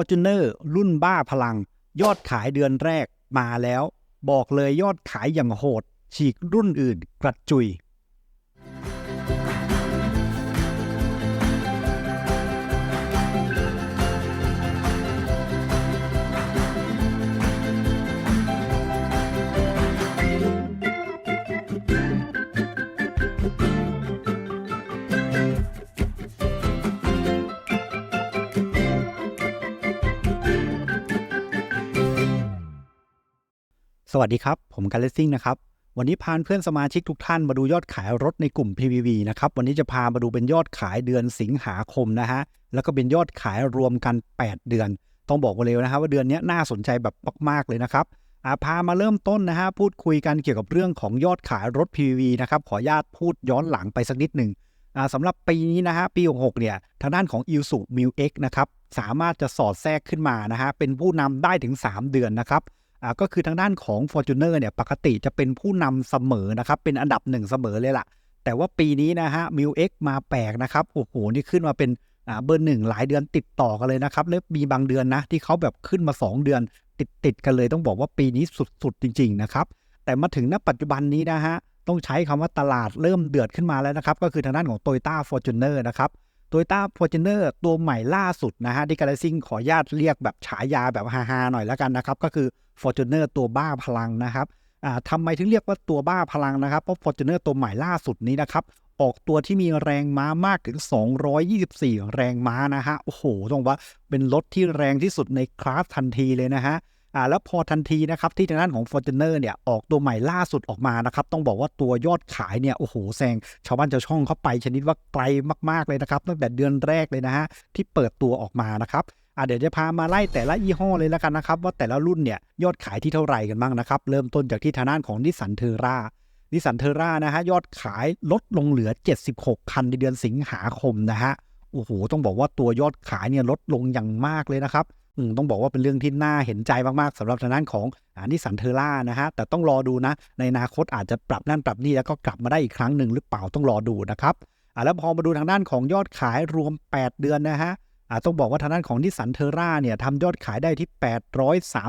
r t u n e r รุ่นบ้าพลัง ยอดขายเดือนแรกมาแล้ว บอกเลยยอดขายอย่างโหด ฉีกรุ่นอื่นกระจุย สวัสดีครับ ผมการเลสซิ่งนะครับ วันนี้พาเพื่อนสมาชิกทุกท่านมาดูยอดขายรถในกลุ่ม PVV นะครับ วันนี้จะพามาดูเป็นยอดขายเดือนสิงหาคมนะฮะ แล้วก็เป็นยอดขายรวมกัน 8 เดือน ต้องบอกกันเลยนะครับว่าเดือนนี้น่าสนใจแบบมากๆเลยนะครับอาพามาเริ่มต้นนะฮะ พูดคุยกันเกี่ยวกับเรื่องของยอดขายรถ PVV นะครับ ขออนุญาตพูดย้อนหลังไปสักนิดหนึ่งอ่าสำหรับปีนี้นะฮะ ปี66เนี่ย ทางด้านของ i l s u m i l X นะครับ สามารถจะสอดแทรกขึ้นมานะฮะ เป็นผู้นำได้ถึง 3 เดือนนะครับ อ่าก็คือทางด้านของ Fortuner เนี่ยปกติจะเป็นผู้นำเสมอนะครับ เป็นอันดับหนึ่งเสมอเลยล่ะ แต่ว่าปีนี้นะฮะ m i l X มาแปลกนะครับโอ้โหนี่ขึ้นมาเป็นอ่าเบอร์หนึ่งหลายเดือนติดต่อกันเลยนะครับแล้วมีบางเดือนนะที่เขาแบบขึ้นมา 2 เดือน ติดติดกันเลยต้องบอกว่าปีนี้สุดๆจริง ๆ นะครับ แต่มาถึงณปัจจุบันนี้นะฮะต้องใช้คำว่าตลาดเริ่มเดือดขึ้นมาแล้วนะครับ ก็คือทางด้านของ Toyota Fortuner นะครับ Toyota Fortuner ตัวใหม่ล่าสุดนะฮะที่กาลซิงขออนุญาตเรียกแบบฉายาแบบฮาๆหน่อยแล้วกันนะครับ ก็คือ Fortuner ตัวบ้าพลังนะครับอ่าทำไมถึงเรียกว่าตัวบ้าพลังนะครับ เพราะ Fortuner ตัวใหม่ล่าสุดนี้นะครับ ออกตัวที่มีแรงม้ามากถึง 224 แรงม้านะฮะ โอ้โห ต้องว่าเป็นรถที่แรงที่สุดในคลาสทันทีเลยนะฮะ อ่าแล้วพอทันทีนะครับที่ทางด้านของ Fortuner เนี่ยออกตัวใหม่ล่าสุดออกมานะครับต้องบอกว่าตัวยอดขายเนี่ยโอ้โหแซงชาวบ้านชาวช่องเข้าไปชนิดว่าไกลมากๆเลยนะครับตั้งแต่เดือนแรกเลยนะฮะที่เปิดตัวออกมานะครับอ่าเดี๋ยวจะพามาไล่แต่ละยี่ห้อเลยแล้วกันนะครับ ว่าแต่ละรุ่นเนี่ยยอดขายที่เท่าไหร่กันบ้างนะครับ เริ่มต้นจากที่ทางด้านของนิสสันเทอร่านิสสันเทอร่านะฮะยอดขายลดลงเหลือ 76 คันในเดือนสิงหาคมนะฮะโอ้โหต้องบอกว่าตัวยอดขายเนี่ยลดลงอย่างมากเลยนะครับ ต้องบอกว่าเป็นเรื่องที่น่าเห็นใจมากๆสำหรับทางด้านของนิสสันเทอร่านะฮะ แต่ต้องรอดูนะ ในอนาคตอาจจะปรับนั่นปรับนี่แล้วก็กลับมาได้อีกครั้งหนึ่งหรือเปล่าต้องรอดูนะครับอ่าแล้วพอมาดูทางด้านของยอดขายรวม 8 เดือนนะฮะอ่าต้องบอกว่าทางด้านของนิสสันเทอร่าเนี่ยทำยอดขายได้ที่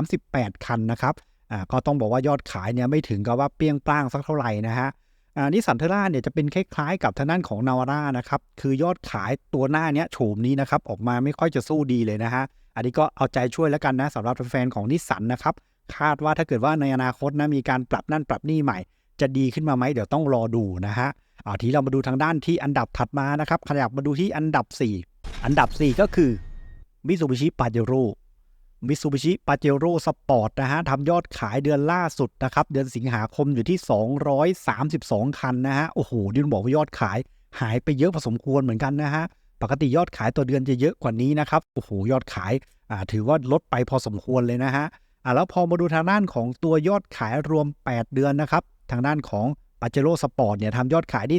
838 คันนะครับอ่าก็ต้องบอกว่ายอดขายเนี่ยไม่ถึงกับว่าเปรี้ยงปร้างสักเท่าไหร่นะฮะอ่านิสสันเทอร่าเนี่ยจะเป็นคล้ายๆกับทางด้านของนาวาร่านะครับ คือยอดขายตัวหน้าเนี้ยโฉมนี้นะครับออกมาไม่ค่อยจะสู้ดีเลยนะฮะ อันนี้ก็เอาใจช่วยแล้วกันนะสำหรับแฟนของนิสสันนะครับคาดว่าถ้าเกิดว่าในอนาคตนะมีการปรับนั่นปรับนี่ใหม่ จะดีขึ้นมาไหมเดี๋ยวต้องรอดูนะฮะเอาทีเรามาดูทางด้านที่อันดับถัดมานะครับขยับมาดูที่อันดับ 4 อันดับ 4 ก็คือมิซูบิชิปาเจโร่มิซูบิชิปาเจโร่สปอร์ตนะฮะทำยอดขายเดือนล่าสุดนะครับเดือนสิงหาคมอยู่ที่ 232 คันนะฮะโอ้โหดินบอกว่ายอดขายหายไปเยอะพอสมควรเหมือนกันนะฮะ ปกติยอดขายต่อเดือนจะเยอะกว่านี้นะครับโอ้โหยอดขายอ่าถือว่าลดไปพอสมควรเลยนะฮะอ่าแล้วพอมาดูทางด้านของตัวยอดขายรวม 8 เดือนนะครับทางด้านของปาเจโร่สปอร์ตเนี่ยทำยอดขายได้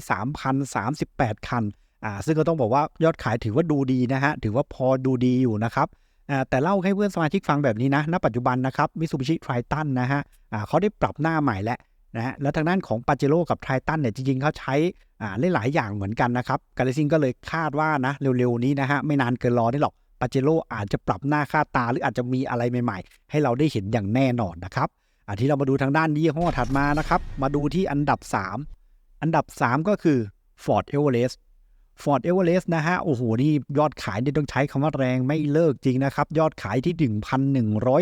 3,038 คันอ่าซึ่งก็ต้องบอกว่ายอดขายถือว่าดูดีนะฮะถือว่าพอดูดีอยู่นะครับแต่เล่าให้เพื่อนสมาชิกฟังแบบนี้นะ ณ ปัจจุบันนะครับมิซูบิชิไททันนะฮะเขาได้ปรับหน้าใหม่แล้วนะฮะ แล้วทางด้านของปาเจโร่กับไททันเนี่ยจริงๆเขาใช้ อ่าหลายๆอย่างเหมือนกันนะครับกาเลซิงก็เลยคาดว่านะเร็วๆนี้นะฮะไม่นานเกินรอนี่หรอกปาเจโร่อาจจะปรับหน้าค่าตาหรืออาจจะมีอะไรใหม่ๆ ให้เราได้เห็นอย่างแน่นอนนะครับอ่าที่เรามาดูทางด้านยี่ห้อถัดมานะครับ มาดูที่อันดับ 3 อันดับ 3 ก็คือ Ford Everest Ford Everest นะฮะ โอ้โห นี่ยอดขายนี่ต้องใช้คำว่าแรงไม่เลิกจริงนะครับ ยอดขายที่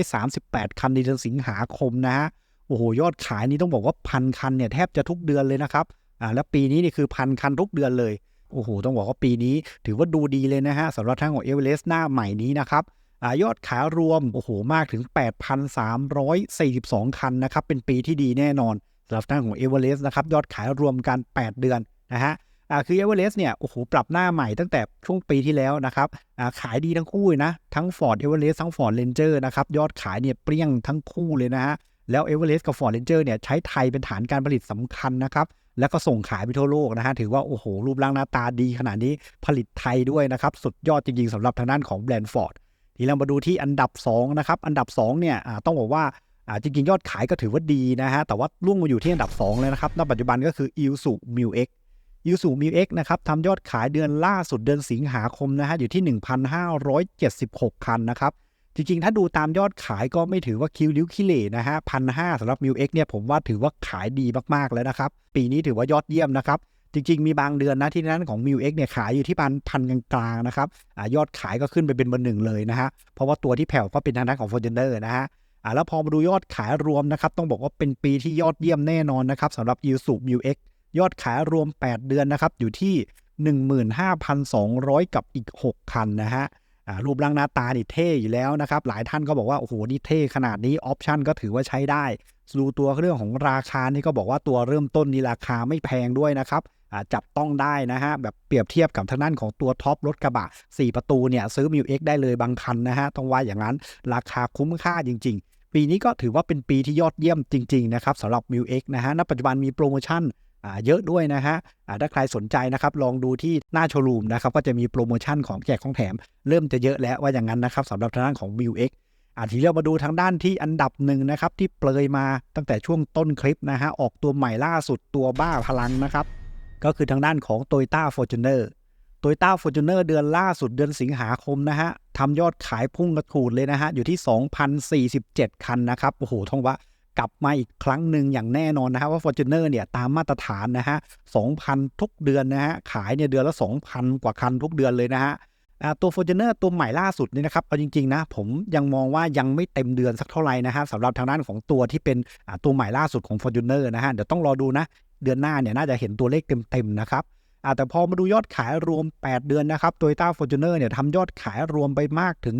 1,138 คันในเดือนสิงหาคมนะฮะ โอ้โห ยอดขายนี่ต้องบอกว่าพันคันเนี่ยแทบจะทุกเดือนเลยนะครับ อ่าแล้วปีนี้นี่คือพันคันทุกเดือนเลย โอ้โห ต้องบอกว่าปีนี้ถือว่าดูดีเลยนะฮะสำหรับทางของ Everest หน้าใหม่นี้นะครับอยอดขายรวม โอ้โห มากถึง 8,342 คันนะครับ เป็นปีที่ดีแน่นอนสำหรับทางของ Everest นะครับ ยอดขายรวมกัน 8 เดือนนะฮะคือ่าคือ Everest เนี่ย โอ้โห ปรับหน้าใหม่ตั้งแต่ช่วงปีที่แล้วนะครับขายดีทั้งคู่นะ ทั้ง Ford Everest ทั้ง Ford Ranger นะครับ ยอดขายเนี่ยเปรี้ยงทั้งคู่เลยนะฮะ แล้ว Everest กับ Ford Ranger เนี่ย ใช้ไทยเป็นฐานการผลิตสำคัญนะครับ แล้วก็ส่งขายไปทั่วโลกนะฮะถือว่า โอ้โห รูปร่างหน้าตาดีขนาดนี้ผลิตไทยด้วยนะครับ สุดยอดจริงๆสำหรับทางด้านของแบรนด์ Ford ทีเรามาดูที่อันดับ2นะครับอันดับ2เนี่ยต้องบอกว่าจริงๆ ยอดขายก็ถือว่าดีนะฮะแต่ว่าล่วงมาอยู่ที่อันดับ 2 เลยนะครับณปัจจุบันก็คือ i l s u m i l X i l s u m i l X นะครับทำยอดขายเดือนล่าสุดเดือนสิงหาคมนะฮะอยู่ที่ 1,576 คันนะครับ จริงๆ ถ้าดูตามยอดขายก็ไม่ถือว่าคิวลิ้วขี้เหร่นะฮะพันห้าสำหรับ m ิวเอ็กเนี่ยผมว่าถือว่าขายดีมากๆแล้วนะครับ ปีนี้ถือว่ายอดเยี่ยมนะครับ จริงๆ มีบางเดือนนะที่นั้นของ m ิวเอ็กเนี่ยขายอยู่ที่พันพันกลางๆนะครับอยอดขายก็ขึ้นไปเป็นเบอร์หนึ่งเลยนะฮะเพราะว่าตัวที่แผ่วก็เป็นทางด้านของ f o r t u n e r นะฮะอ่าแล้วพอมาดูยอดขายรวมนะครับ ต้องบอกว่าเป็นปีที่ยอดเยี่ยมแน่นอนนะครับสำหรับ y ิวสุ m ิวเอ็กยอดขายรวม 8 เดือนนะครับอยู่ที่ 15,200 กับอีก 6 คันนะฮะ รูปร่างหน้าตานี่เท่อยู่แล้วนะครับ หลายท่านก็บอกว่า โอ้โห นี่เท่ขนาดนี้ออปชันก็ถือว่าใช้ได้ดูตัวเรื่องของราคานี่ก็บอกว่าตัวเริ่มต้นนี่ราคาไม่แพงด้วยนะครับจับต้องได้นะฮะ แบบเปรียบเทียบกับทางด้านของตัวท็อปรถกระบะ 4 ประตูเนี่ยซื้อมิวเอ็กได้เลยบางคันนะฮะ ต้องว่าอย่างนั้นราคาคุ้มค่าจริง ๆ ปีนี้ก็ถือว่าเป็นปีที่ยอดเยี่ยมจริง ๆ นะครับสำหรับมิวเอ็กนะฮะณปัจจุบันมีโปรโมชั่น เยอะด้วยนะฮะถ้าใครสนใจนะครับลองดูที่หน้าโชว์รูมนะครับก็จะมีโปรโมชั่นของแจกของแถม เริ่มจะเยอะแล้วว่าอย่างนั้นนะครับสำหรับทางด้านของ v ิวเอ็กอาทีเรามาดูทางด้านที่อันดับหนึ่งนะครับที่เปลยมาตั้งแต่ช่วงต้นคลิปนะฮะออกตัวใหม่ล่าสุดตัวบ้าพลังนะครับก็คือทางด้านของ t o y ต้าฟอร์จูเนอร์โตโยต้าฟอร์จูเนอร์เดือนล่าสุดเดือนสิงหาคมนะฮะทำยอดขายพุ่งกระถูดเลยนะฮะอยู่ที่ 2,047 คันนะครับโอ้โหท่องว่า กลับมาอีกครั้งหนึ่งอย่างแน่นอนนะฮะว่า Fortuner เนี่ยตามมาตรฐานนะฮะ2,000 ทุกเดือนนะฮะขายเนี่ยเดือนละ 2,000 กว่าคันทุกเดือนเลยนะฮะตัว Fortuner ตัวใหม่ล่าสุดนี่นะครับเอาจริงๆนะผมยังมองว่ายังไม่เต็มเดือนสักเท่าไหร่นะฮะสำหรับทางด้านของตัวที่เป็นตัวใหม่ล่าสุดของ Fortuner นะฮะเดี๋ยวต้องรอดูนะเดือนหน้าเนี่ยน่าจะเห็นตัวเลขเต็มๆนะครับแต่พอมาดูยอดขายรวม 8 เดือนนะครับ Toyota Fortuner เนี่ยทำยอดขายรวมไปมากถึง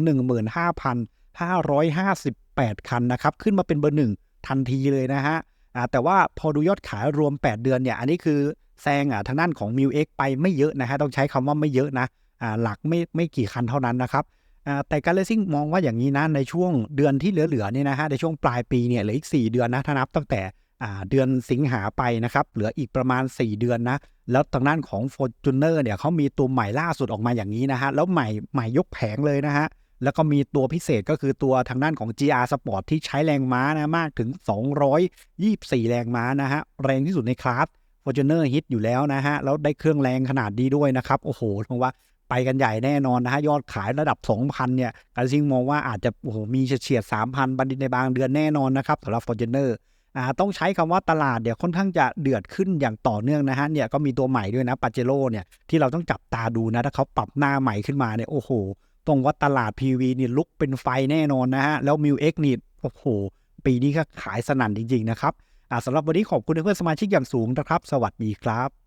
15,558 คันนะครับ ขึ้นมาเป็นเบอร์หนึ่ง ทันทีเลยนะฮะแต่ว่าพอดูยอดขายรวม 8 เดือนเนี่ยอันนี้คือแซงอะทางด้านของ m ิวเไปไม่เยอะนะฮะต้องใช้คำว่าไม่เยอะนะหลักไม่ไม่กี่คันเท่านั้นนะครับแต่การเลสซิ่งมองว่าอย่างนี้นะในช่วงเดือนที่เหลือๆเนี่ยนะฮะในช่วงปลายปีเนี่ยเหลืออีก 4 เดือนนะถ้านับตั้งแต่เดือนสิงหาไปนะครับเหลืออีกประมาณ 4 เดือนนะแล้วทางด้านของ f o r t u n e r เนี่ยเขามีตัวใหม่ล่าสุดออกมาอย่างนี้นะฮะแล้วใหม่ใหม่ยกแผงเลยนะฮะ แล้วก็มีตัวพิเศษก็คือตัวทางด้านของ GR Sport ที่ใช้แรงม้านะมากถึง 224 แรงม้านะฮะ แรงที่สุดในคลาส Fortuner ฮิตอยู่แล้วนะฮะ แล้วได้เครื่องแรงขนาดดีด้วยนะครับ โอ้โหตรงว่าไปกันใหญ่แน่นอนนะฮะ ยอดขายระดับ 2,000 เนี่ยการซิงมองว่าอาจจะโอ้โหมีเฉียด 3,000 บันดินในบางเดือนแน่นอนนะครับสำหรับ Fortuner อ่าต้องใช้คำว่าตลาดเดี๋ยวค่อนข้างจะเดือดขึ้นอย่างต่อเนื่องนะฮะเนี่ยก็มีตัวใหม่ด้วยนะปาเจโร่เนี่ยที่เราต้องจับตาดูนะ ถ้าเขาปรับหน้าใหม่ขึ้นมาเนี่ยโอ้โห ตรงว่าตลาด PV นี่ลุกเป็นไฟแน่นอนนะฮะ แล้วมิวเอ็กนี่โอ้โห ปีนี้ก็ขายสนั่นจริง ๆ นะครับสำหรับวันนี้ขอบคุณเพื่อนสมาชิกอย่างสูงนะครับ สวัสดีครับ